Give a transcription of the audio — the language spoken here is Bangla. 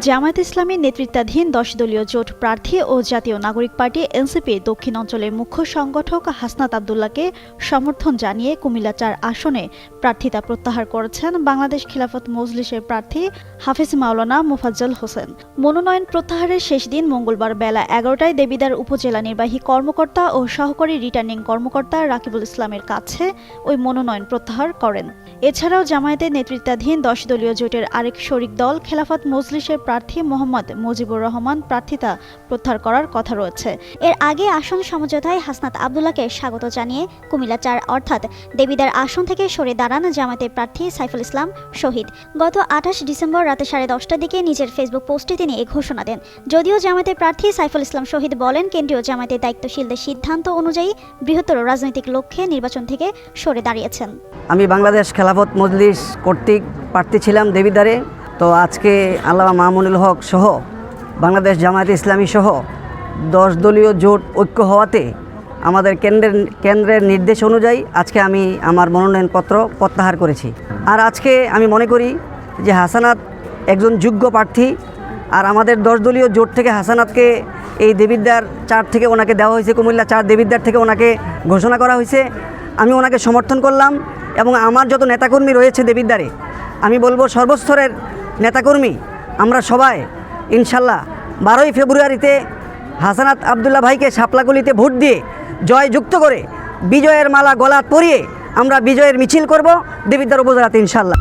জামায়াত ইসলামীর নেতৃত্বাধীন দশ দলীয় জোট প্রার্থী ও জাতীয় নাগরিক পার্টি এনসিপি দক্ষিণ অঞ্চলের মুখ্য সংগঠক হাসনাত আবদুল্লাহকে সমর্থন জানিয়ে কুমিল্লা চার আসনে প্রার্থিতা প্রত্যাহার করেছেন বাংলাদেশ খিলাফত মজলিসের প্রার্থী হাফিজ মাওলানা মুফাজ্জল হোসেন। মনোনয়ন প্রত্যাহারের শেষ দিন মঙ্গলবার বেলা এগারোটায় দেবিদার উপজেলা নির্বাহী কর্মকর্তা ও সহকারী রিটার্নিং কর্মকর্তা রাকিবুল ইসলামের কাছে ওই মনোনয়ন প্রত্যাহার করেন। এছাড়াও জামায়াতের নেতৃত্বাধীন দশ দলীয় জোটের আরেক শরিক দল খেলাফত মজলিসের প্রার্থী মোহাম্মদ মুজিবুর রহমান প্রার্থিতা প্রত্যাহার করার কথা রয়েছে। এর আগে আসন সমঝোতায় হাসনাত আবদুল্লাহকে স্বাগত জানিয়ে কুমিল্লা চার, অর্থাৎ দেবিদার আসন থেকে সরে দাঁড়ান জামায়াতের প্রার্থী সাইফুল ইসলাম শহীদ। গত আঠাশ ডিসেম্বর রাতে সাড়ে দশটার দিকে নিজের ফেসবুক পোস্টে তিনি এই ঘোষণা দেন। যদিও জামায়াতের প্রার্থী সাইফুল ইসলাম শহীদ বলেন, কেন্দ্রীয় জামায়াতের দায়িত্বশীলদের সিদ্ধান্ত অনুযায়ী বৃহত্তর রাজনৈতিক লক্ষ্যে নির্বাচন থেকে সরে দাঁড়িয়েছেন। আমি বাংলাদেশ খেলাফত মজলিস কর্তৃক প্রার্থী ছিলাম দেবিদ্বারে। তো আজকে আল্লামা মামুনুল হক সহ বাংলাদেশ জামায়াত ইসলামী সহ দশ দলীয় জোট ঐক্য হওয়াতে আমাদের কেন্দ্রের কেন্দ্রের নির্দেশ অনুযায়ী আজকে আমি আমার মনোনয়নপত্র প্রত্যাহার করেছি। আর আজকে আমি মনে করি যে হাসানাত একজন যোগ্য প্রার্থী, আর আমাদের দশ দলীয় জোট থেকে হাসানাতকে এই দেবিদ্যার চার থেকে ওনাকে দেওয়া হয়েছে, কুমিল্লা চার দেবিদ্যার থেকে ওনাকে ঘোষণা করা হয়েছে। আমি ওনাকে সমর্থন করলাম এবং আমার যত নেতাকর্মী রয়েছে দেবিদ্বারে আমি বলব সর্বস্তরের নেতাকর্মী, আমরা সবাই, ইনশাল্লাহ, বারোই ফেব্রুয়ারিতে হাসানাত আবদুল্লা ভাইকে সাপলাগুলিতে ভোট দিয়ে জয় যুক্ত করে বিজয়ের মালা গলা পরিয়ে আমরা বিজয়ের মিছিল করব দেবিদ্বার উপজেলাতে, ইনশাল্লাহ।